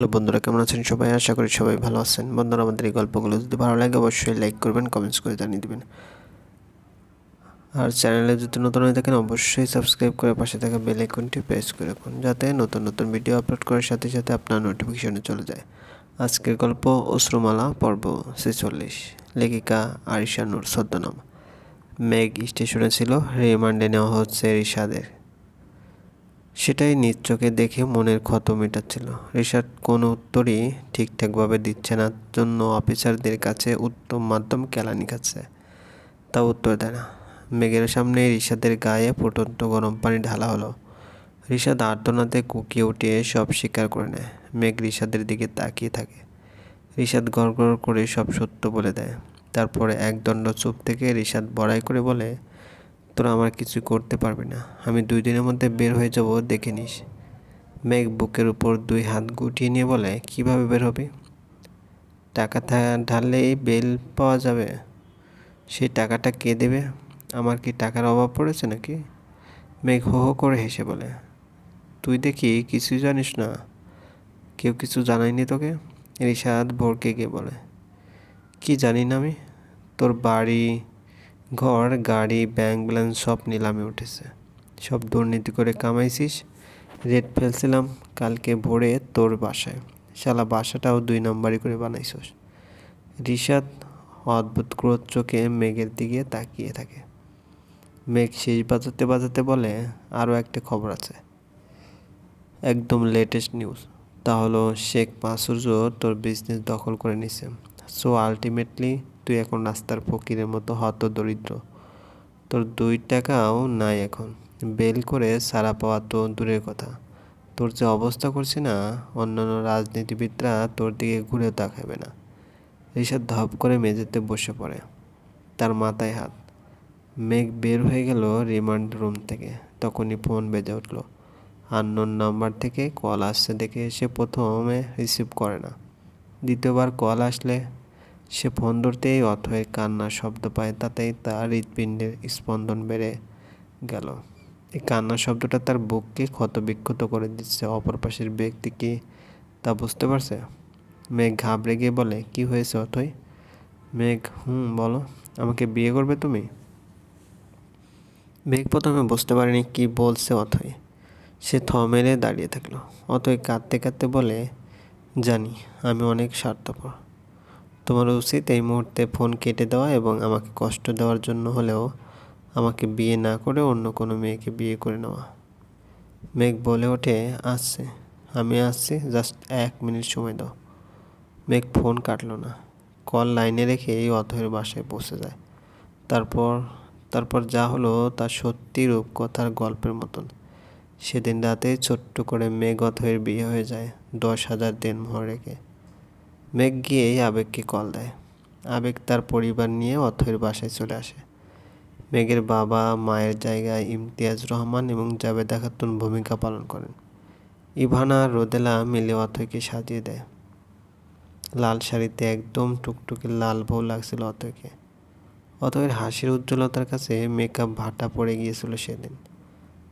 Hello বন্ধুরা, কেমন আছেন সবাই? আশা করি সবাই ভালো আছেন। বন্ধুরা, আমাদের এই গল্পগুলো যদি ভালো লাগে, অবশ্যই লাইক করবেন কমেন্টস করে জানিয়ে দেবেন। আর চ্যানেলে যদি নতুন হয়ে থাকেন, অবশ্যই সাবস্ক্রাইব করে পাশে থাকা বেল আইকনটি প্রেস করে রাখুন, যাতে নতুন নতুন ভিডিও আপলোড করার সাথে সাথে আপনার নোটিফিকেশনে চলে যায়। আজকের গল্প, অশ্রুমালা, পর্ব ছেচল্লিশ। লেখিকা আরিশা নূর, ছদ্মনাম। মেঘ স্টেশনে ছিল, রিমান্ডে নেওয়া হচ্ছে রিশাদের সেটাই নিজ চোখে দেখে মনের ক্ষত মেটাচ্ছিল। রিশাদ কোনো উত্তরই ঠিকঠাকভাবে দিচ্ছে না, জন্য অফিসারদের কাছে উত্তম মাধ্যম কেলানি খাচ্ছে। তা উত্তর দেয় না। মেঘের সামনে রিশাদের গায়ে ফুটন্ত গরম পানি ঢালা হলো। রিশাদ আর্তনাতে কুকিয়ে উঠে সব স্বীকার করে নেয়। মেঘ রিশাদের দিকে তাকিয়ে থাকে। রিশাদ গড় গড় করে সব সত্য বলে দেয়। তারপরে এক দণ্ড চুপ থেকে রিশাদ বড়াই করে বলে তোরা আমার কিছু করতে পারবি না। আমি দুই দিনের মধ্যে বের হয়ে যাব, দেখে নিস। মেঘ বুকের উপর দুই হাত গুটিয়ে নিয়ে বলে, কীভাবে বের হবে? টাকা ঢাললেই বেল পাওয়া যাবে। সেই টাকাটা কে দেবে? আমার কি টাকার অভাব পড়েছে নাকি? মেঘ হো হো করে হেসে বলে, তুই দেখি কিছুই জানিস না। কেউ কিছু জানায়নি তোকে? রিশাদ ভোরকে গিয়ে বলে, কি জানি না আমি? তোর বাড়ি ঘর, গাড়ি ব্যাংক ব্যালেন্স সব নিলামে উঠেছে। সব দুর্নীতি করে কামাইছিস রেট ফেলছিলাম, কালকে ভোরে তোর বাসায়। শালা বাসাটাও দুই নম্বরই করে বানাইছস। রিশাদ অদ্ভুত ক্রোধ চোখে মেঘের দিকে তাকিয়ে থাকে। মেঘ শেষ বাজাতে বাজাতে বলে আরও একটা খবর আছে। একদম লেটেস্ট নিউজ তা হলো শেখ মাসুরজ তোর বিজনেস দখল করে নিছে। সো আলটিমেটলি তুই এখন রাস্তার ফকিরের মতো হত দরিদ্র। তোর দুই টাকাও নাই এখন। বেল করে সারা পাওয়া তো দূরের কথা। তোর যে অবস্থা করছে না, অন্যান্য রাজনীতিবিদরা তোর দিকে ঘুরে তাকাবে না। ঋষাদ ধপ করে মেঝেতে বসে পড়ে। তার মাথায় হাত। মেঘ বের হয়ে গেল রিমান্ড রুম থেকে। তখনই ফোন বেজে উঠল। আননোন নাম্বার থেকে কল আসছে দেখে সে প্রথমে রিসিভ করে না। দ্বিতীয়বার কল আসলে সে ফোন ধরতেই অথয়ের কান্নার শব্দ পায়, তাতেই তার হৃৎপিণ্ডের স্পন্দন বেড়ে গেল। এই কান্নার শব্দটা তার বুককে ক্ষতবিক্ষত করে দিচ্ছে। অপর পাশের ব্যক্তি কি তা বুঝতে পারছে? মেঘ ঘাবড়ে গিয়ে বলে, কি হয়েছে অথই মেঘ, হুম, বলো, আমাকে বিয়ে করবে তুমি? মেঘ প্রথমে বুঝতে পারেনি কি বলছে অথই সে থ মেরে দাঁড়িয়ে থাকল। অথই কাঁদতে কাঁদতে বলে, জানি, আমি অনেক স্বার্থপর। তোমার উচিত এই মুহূর্তে ফোন কেটে দেওয়া এবং আমাকে কষ্ট দেওয়ার জন্য হলেও আমাকে বিয়ে না করে অন্য কোনো মেয়েকে বিয়ে করে নেওয়া। মেঘ বলে ওঠে, আসছে। আমি আসছি, জাস্ট এক মিনিট সময় দাও। মেঘ ফোন কাটলো না। কল লাইনে রেখে এই অথয়ের বাসায় পৌঁছে যায়। তারপর তারপর যা হলো তা সত্যি রূপকথার গল্পের মতন। সেদিন রাতে ছোট্ট করে মেঘ অথয়ের বিয়ে হয়ে যায় দশ হাজার দিন দেনমোহর রেখে। মেঘ গিয়েই আবেগকে কল দেয়। আবেগ তার পরিবার নিয়ে অথয়ের বাসায় চলে আসে। মেঘের বাবা, মায়ের জায়গায় ইমতিয়াজ রহমান এবং জাবেদা খাতুন ভূমিকা পালন করেন। ইভানা রোদেলা মিলে অথয়কে সাজিয়ে দেয়। লাল শাড়িতে একদম টুকটুকে লাল বউ লাগছিল অথৈকে। অথয়ের হাসির উজ্জ্বলতার কাছে মেকআপ ভাটা পড়ে গিয়েছিল সেদিন।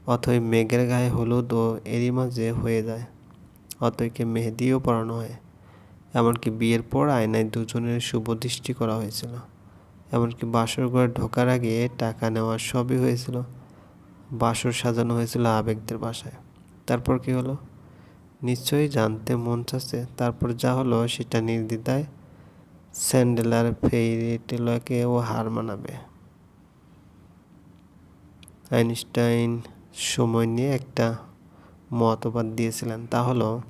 অথয় মেঘের গায়ে হলুদ ও এরই মাঝে হয়ে যায়। অথয়কে মেহেদিও পরানো হয়। এমনকি বিয়ের পর আয়নায় দুজনের শুভ দৃষ্টি করা হয়েছিল। এমনকি বাসর ঘরে ঢোকার আগে টাকা নেওয়ার সবই হয়েছিল। বাসর সাজানো হয়েছিল আবেগদের বাসায়। তারপর কি হলো? নিশ্চয়ই জানতে মন চাচ্ছে। তারপর যা হলো সেটা নির্দ্বিধায় স্যান্ডেলার ফেইরিটেলকে ও হার মানাবে। আইনস্টাইন সময় নিয়ে একটা মতবাদ দিয়েছিলেন। তা হলো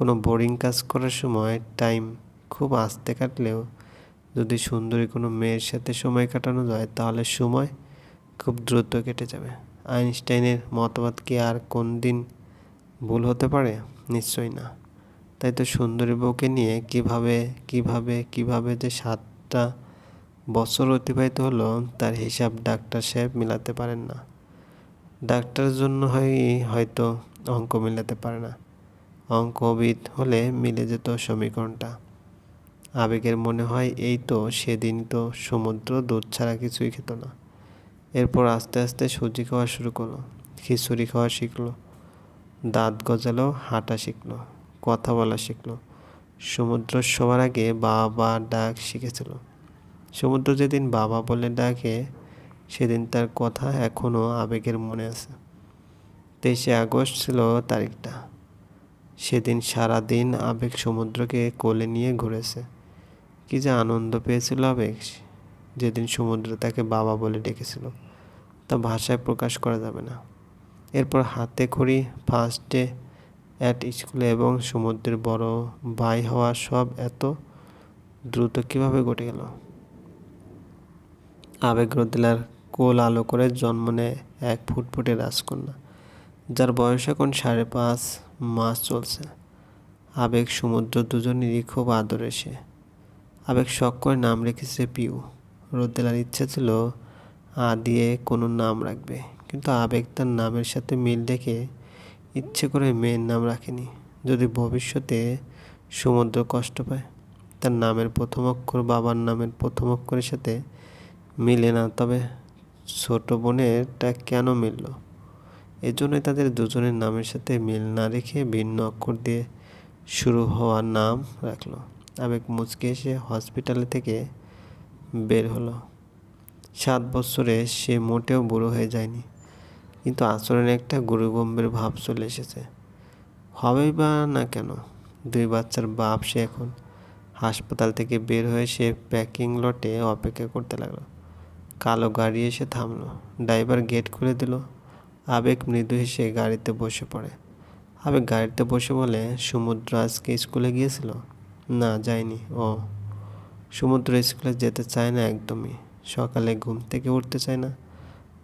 কোনো বোরিং কাজ করার সময় টাইম খুব আস্তে কাটলেও যদি সুন্দরী কোনো মেয়ের সাথে সময় কাটানো যায়, তাহলে সময় খুব দ্রুত কেটে যাবে। আইনস্টাইনের মতবাদ কি আর কোন দিন ভুল হতে পারে? নিশ্চয়ই না। তাই তো সুন্দরী বউকে নিয়ে কীভাবে কীভাবে কীভাবে যে সাতটা বছর অতিবাহিত হলো, তার হিসাব ডাক্তার সাহেব মিলাতে পারেন না। ডাক্তারের জন্য হয়, হয়তো অঙ্ক মিলাতে পারে না। অঙ্কবিদ হলে মিলে যেত সমীকরণটা। আবেগের মনে হয় এই তো সেদিন তো সমুদ্র দুধ ছাড়া কিছুই খেত না। এরপর আস্তে আস্তে সুজি খাওয়া শুরু করল, খিচুড়ি খাওয়া শিখলো, দাঁত গজালো, হাঁটা শিখলো, কথা বলা শিখলো। সমুদ্র সবার আগে বাবা ডাক শিখেছিল। সমুদ্র যেদিন বাবা বলে ডাকে, সেদিন তার কথা এখনও আবেগের মনে আছে। তেইশে আগস্ট ছিল তারিখটা। সেদিন সারা দিন আবেগ সমুদ্রকে কোলে নিয়ে ঘুরেছে। কি যে আনন্দ পেয়েছিল আবেগ, যেদিন সমুদ্র তাকে বাবা বলে ডেকেছিল। তা ভাষায় প্রকাশ করা যাবে না। এরপর হাতে খড়ি ফার্স্ট ডে অ্যাট স্কুলে এবং সমুদ্রের বড় ভাই হওয়া সব এত দ্রুত কীভাবে ঘটে গেল? আবেগ রদিলার কোল আলো করে জন্ম নেয় এক ফুটফুটে রাজকন্যা। যার বয়স এখন সাড়ে পাঁচ মাস চলছে। আবেগ, সমুদ্র দুজনেরই খুব আদরে সে। আবেগ শখ করে নাম রেখেছে পিউ। রোদেলার ইচ্ছে ছিল, আ দিয়ে কোনো নাম রাখবে। কিন্তু আবেগ তার নামের সাথে মিল রেখে ইচ্ছে করে মেয়ের নাম রাখেনি। যদি ভবিষ্যতে সমুদ্র কষ্ট পায়, তার নামের প্রথম অক্ষর বাবার নামের প্রথম অক্ষরের সাথে মিলে না, তবে ছোট বোনেরটা কেন মিলল? এজন্যই তাদের দুজনের নামের সাথে মিল না রেখে ভিন্ন অক্ষর দিয়ে শুরু হওয়ার নাম রাখল। আবেগ মুচকে এসে হসপিটালে থেকে বের হলো। সাত বছরে সে মোটেও বুড়ো হয়ে যায়নি, কিন্তু আচরণে একটা গুরুগম্ভীর ভাব চলে এসেছে। হবেই বা না কেন, দুই বাচ্চার বাপ সে এখন। হাসপাতাল থেকে বের হয়ে সে প্যাকিং লটে অপেক্ষা করতে লাগল। কালো গাড়ি এসে থামলো, ড্রাইভার গেট খুলে দিল। আবেগ মৃদু হেসে গাড়িতে বসে পড়ে। আবেগ গাড়িতে বসে বলে, সমুদ্র আজকে স্কুলে গিয়েছিল? না যায়নি ও। সমুদ্র স্কুলে যেতে চায় না একদমই। সকালে ঘুম থেকে উঠতে চায় না।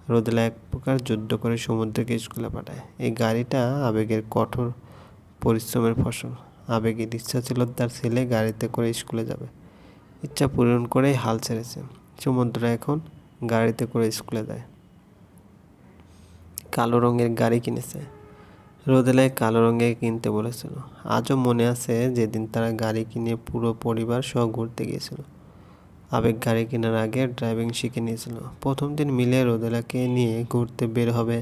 রোদেলা এক প্রকার যুদ্ধ করে সমুদ্রকে স্কুলে পাঠায়। এই গাড়িটা আবেগের কঠোর পরিশ্রমের ফসল। আবেগের ইচ্ছা ছিল তার ছেলে গাড়িতে করে স্কুলে যাবে। ইচ্ছা পূরণ করেই হাল ছেড়েছে। সমুদ্র এখন গাড়িতে করে স্কুলে যায়। কালো রঙের গাড়ি কিনেছে। রোদেলায় কালো রঙের কিনতে বলেছিল। আজও মনে আছে যেদিন তারা গাড়ি কিনে পুরো পরিবার সহ ঘুরতে গিয়েছিল। আবেগ গাড়ি কেনার আগে ড্রাইভিং শিখে নিয়েছিল। প্রথম দিন মিলে রোদেলাকে নিয়ে ঘুরতে বের হবে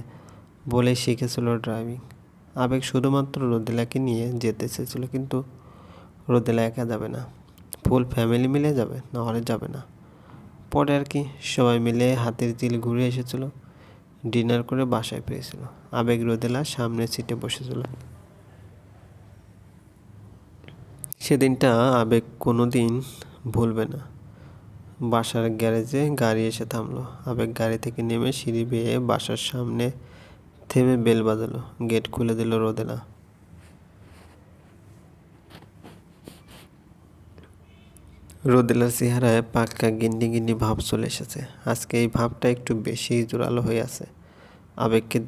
বলে শিখেছিল ড্রাইভিং। আবেগ শুধুমাত্র রোদেলাকে নিয়ে যেতে চেয়েছিল, কিন্তু রোদেলা একা যাবে না। ফুল ফ্যামিলি মিলে যাবে, নাহলে যাবে না। পরে আর কি, সবাই মিলে হাতের চিল ঘুরে এসেছিল। ডিনার করে বাসায় পেয়েছিল আবেগ রোদেলা সামনের সিটে বসেছিল। সেদিনটা আবেগ কোনো দিন ভুলবে না। বাসার গ্যারেজে গাড়ি এসে থামলো। আবেগ গাড়ি থেকে নেমে সিঁড়ি বেয়ে বাসার সামনে থেমে বেল বাজালো। গেট খুলে দিল রোদেলা। রোদেলার চেহারায় পাক্কা গিন্ডি গিন্ডি ভাব চলে এসেছে। আজকে এই ভাবটা একটু বেশি জোরালো হয়ে আছে। আবেগকে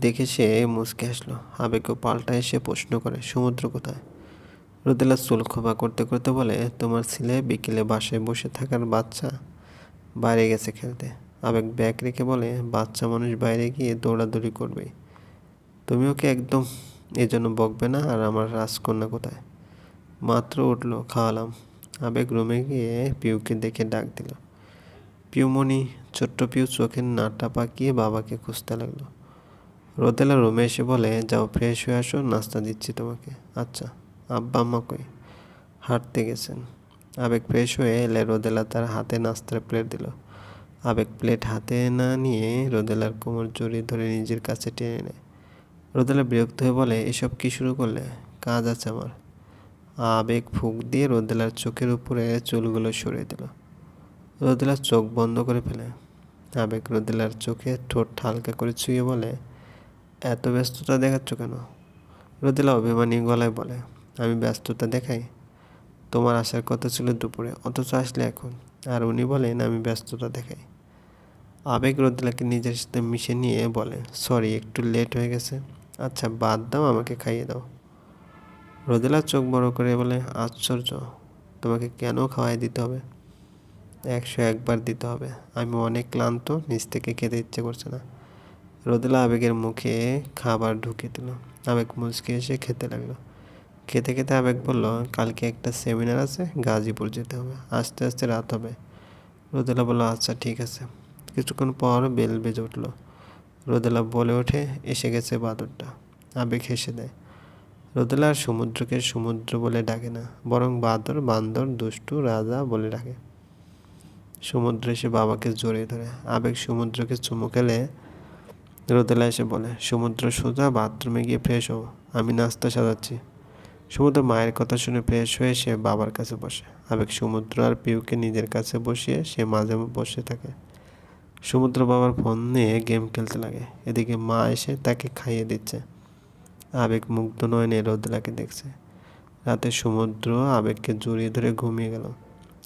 দেখে সে মুচকে আসলো আবেগকে পাল্টা এসে প্রশ্ন করে, সমুদ্র কোথায়? রোদেলা চুল খোপা করতে করতে বলে, তোমার ছেলে বিকেলে বাসায় বসে থাকার বাচ্চা বাইরে গেছে খেলতে। আবেগ ব্যাগ রেখে বলে, বাচ্চা মানুষ বাইরে গিয়ে দৌড়াদৌড়ি করবে। তুমি ওকে একদম এজন্য বকবে না, আর আমার রাজকন্যা কোথায়? মাত্র উঠল, খাওয়ালাম। আবেগ রুমে গিয়ে পিউকে দেখে ডাক দিল। পিউমণি ছোট্ট পিউ চোখের নাটা পাকিয়ে বাবাকে খুঁজতে লাগল। রোদেলা রুমে এসে বলে, যাও ফ্রেশ হয়ে আসো, নাস্তা দিচ্ছি তোমাকে। আচ্ছা আব্বা, আম্মা কই? হাঁটতে গেছেন। আবেগ ফ্রেশ হয়ে এলে রোদেলা তার হাতে নাস্তার প্লেট দিল। আবেগ প্লেট হাতে না নিয়ে রোদেলার কোমর জড়িয়ে ধরে নিজের কাছে টেনে নেয়। রোদেলা বিরক্ত হয়ে বলে, এসব কি শুরু করলে? কাজ আছে আমার। আবেগ ফুক দিয়ে রোদেলার চোখের উপরে চুলগুলো সরিয়ে দিল। রোদেলার চোখ বন্ধ করে ফেলে। আবেগ রোদেলার চোখে ঠোঁট হালকা করে ছুঁয়ে বলে, এত ব্যস্ততা দেখাচ্ছ কেন? রোদেলা অভিমানী গলায় বলে, আমি ব্যস্ততা দেখাই। তোমার আসার কথা ছিল দুপুরে, অথচ আসলে এখন। আর উনি বলেন, আমি ব্যস্ততা দেখাই। আবেগ রোদেলাকে নিজের সাথে মিশে নিয়ে বলে, সরি, একটু লেট হয়ে গেছে। আচ্ছা বাদ দাও, আমাকে খাইয়ে দাও। রোদেলা চোখ বড় করে বলে, আশ্চর্য, তোমাকে কেন খাওয়াই দিতে হবে? একশো একবার দিতে হবে। আমি অনেক ক্লান্ত নিচ থেকে খেতে ইচ্ছে করছে না। রোদেলা আবেগের মুখে খাবার ঢুকে দিল। আবেগ মুচকে এসে খেতে লাগল। খেতে খেতে আবেগ বলল, কালকে একটা সেমিনার আছে, গাজীপুর যেতে হবে। আস্তে আস্তে রাত হবে। রোদেলা বলল আচ্ছা ঠিক আছে। কিছুক্ষণ পর বেল বেজে উঠল। রোদেলা বলে ওঠে, এসে গেছে বাদরটা। আবেগ হেসে দেয়। রোদেলা আর সমুদ্রকে সমুদ্র বলে ডাকে না, বরং বাদর, বান্দর, দুষ্টু, রাজা বলে ডাকে। সমুদ্র এসে বাবাকে জড়িয়ে ধরে। আবেগ সমুদ্রকে চুমু খেলে রোদেলা এসে বলে, সমুদ্র সোজা, বাথরুমে গিয়ে ফ্রেশ হও। আমি নাস্তা সাজাচ্ছি। সমুদ্র মায়ের কথা শুনে ফ্রেশ হয়ে সে বাবার কাছে বসে। আবেগ সমুদ্র আর পিউকে নিজের কাছে বসিয়ে সে মাঝে বসে থাকে। সমুদ্র বাবার ফোন নিয়ে গেম খেলতে লাগে। এদিকে মা এসে তাকে খাইয়ে দিচ্ছে। আবেগ মুগ্ধ নয়নে রোদেলাকে দেখছে। রাতে সমুদ্র আবেগকে জড়িয়ে ধরে ঘুমিয়ে গেল।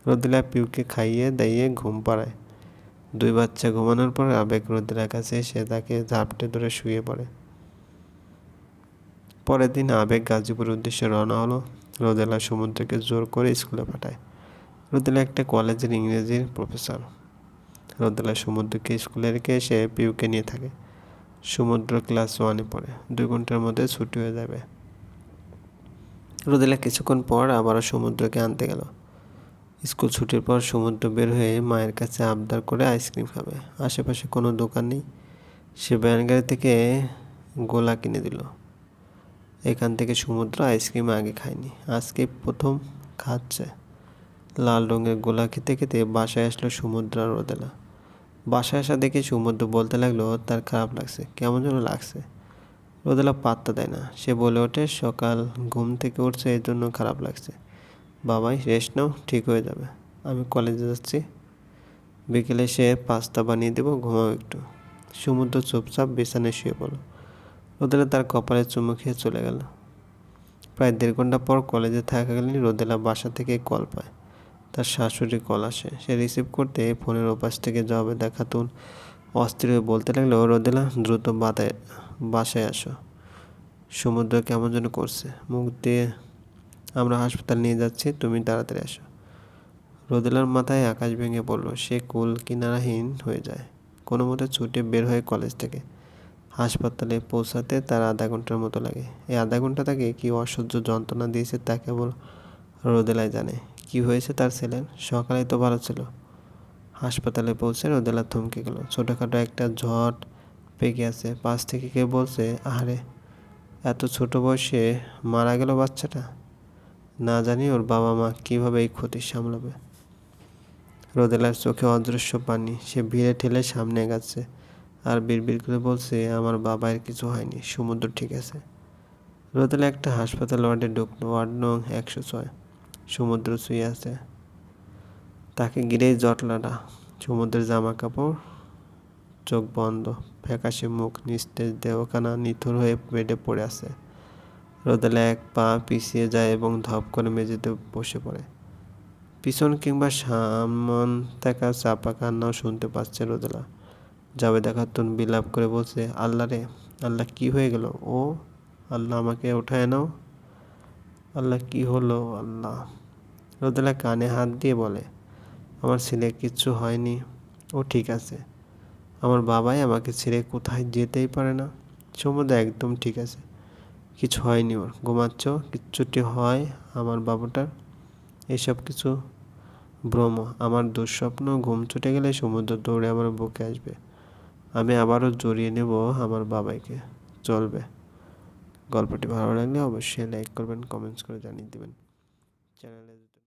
রোদেলা পিউকে খাইয়ে দাইয়ে ঘুম পাড়ায়। দুই বাচ্চা ঘুমানোর পর আবেগ রোদেলার কাছে এসে তাকে ঝাপটে ধরে শুয়ে পড়ে। পরের দিন আবেগ গাজীপুরের উদ্দেশ্যে রওনা হলো। রোদেলা সমুদ্রকে জোর করে স্কুলে পাঠায়। রোদেলা একটা কলেজের ইংরেজির প্রফেসর। রোদেলা সমুদ্রকে স্কুলে রেখে এসে পিউকে নিয়ে থাকে। সমুদ্র ক্লাস ওয়ানে পড়ে। দুই ঘণ্টার মধ্যে ছুটি হয়ে যাবে। রোদেলা কিছুক্ষণ পর আবারও সমুদ্রকে আনতে গেল। স্কুল ছুটির পর সমুদ্র বের হয়ে মায়ের কাছে আবদার করে আইসক্রিম খাবে। আশেপাশে কোনো দোকান নেই। সে ব্যানগাড়ি থেকে গোলা কিনে দিল। এখান থেকে সমুদ্র আইসক্রিম আগে খায়নি। আজকে প্রথম খাচ্ছে। লাল রঙের গোলা খেতে খেতে বাসায় আসলো সমুদ্র আর রোদেলা। বাসায় আসা দেখে সমুদ্র বলতে লাগল, তার খারাপ লাগছে। কেমন যেন লাগছে। রোদেলা পাত্তা দেয় না। সে বলে ওঠে, সকাল ঘুম থেকে উঠছে, এর জন্য খারাপ লাগছে। বাবাই রেস্ট নাও, ঠিক হয়ে যাবে। আমি কলেজে যাচ্ছি। বিকেলে সে পাস্তা বানিয়ে দেবো, ঘুমাও একটু। সমুদ্র চুপচাপ বিছানায় শুয়ে পড়ল। রোদেলা তার কপালে চুমু খেয়ে চলে গেল। প্রায় দেড় ঘণ্টা পর কলেজে থাকাকালীন রোদেলা বাসা থেকে কল পায়। তার শাশুড়ি কল আসে। সে রিসিভ করতে ফোনের ওপাশ থেকে জবাবে দেখাতুন অস্থির হয়ে বলতে লাগল, রোদেলা, দ্রুত বাতায়, বাসায় আসো। সমুদ্র কেমন যেন করছে। মুখ দিয়ে আমরা হাসপাতাল নিয়ে যাচ্ছি, তুমি তাড়াতাড়ি আসো। রোদেলার মাথায় আকাশ ভেঙে পড়ল। সে কুল কিনারাহীন হয়ে যায়। কোনো মতে ছুটে বের হয়ে কলেজ থেকে। হাসপাতালে পৌঁছাতে তার আধা ঘণ্টার মতো লাগে। এই আধা ঘণ্টা তাকে কি অসহ্য যন্ত্রণা দিয়েছে তা কেবল রোদেলাই জানে। কি হয়েছে তার ছেলের? সকালে তো ভালো ছিল। হাসপাতালে পৌঁছে রোদেলা থমকে গেল। ছোটোখাটো একটা ঝট পেকে আছে। পাশ থেকে কে বলছে আরে এত ছোট বয়সে মারা গেল বাচ্চাটা? না জানি ওর বাবা মা কীভাবে এই ক্ষতি সামলাবে। রোদেলার চোখে অদৃশ্য পানি। সে ভিড়ে ঠেলে সামনে গেছে আর বিড়বিড় করে বলছে, আমার বাবার কিছু হয়নি, সমুদ্র ঠিক আছে। রোদেলা একটা হাসপাতাল ওয়ার্ডে ঢুকলো। ওয়ার্ড নং একশো ছয়। সমুদ্র শুয়ে আছে। তাকে ঘিরেই জটলাটা, সমুদ্রের জামা কাপড় চোখ বন্ধ, ফ্যাকাশে মুখ নিস্তেজ, দেহখানা নিথুর হয়ে বেডে পড়ে আছে। রোদেলা এক পা পিছিয়ে যায় এবং ধপ করে মেঝেতে বসে পড়ে। পিছন কিংবা সামন থাকা চাপা কান্নাও শুনতে পাচ্ছে রোদেলা। যাবে দেখাতুন বিলাপ করে বলছে, আল্লাহ রে, আল্লাহ কি হয়ে গেল? ও, আল্লাহ আমাকে উঠায় নাও। আল্লাহ কি হলো? আল্লাহ। রোদেলা কানে হাত দিয়ে বলে, আমার ছেলে কিচ্ছু হয়নি। ও ঠিক আছে। আমার বাবাই আমাকে ছেড়ে কোথায় যেতেই পারে না। সমুদ্র একদম ঠিক আছে। কিছু হয়নি ওর। ঘুমাচ্ছ? কিচ্ছুটি হয় আমার বাবুটার? এসব কিছু ভ্রম। আমার দুঃস্বপ্ন ঘুম ছুটে গেলে সমুদ্র দৌড়ে আমার বুকে আসবে। আমি আবারও জড়িয়ে নেব আমার বাবাইকে। চলবে। গল্পটি ভালো লাগলে অবশ্যই লাইক করবেন, কমেন্টস করে জানিয়ে দেবেন। চ্যানেলে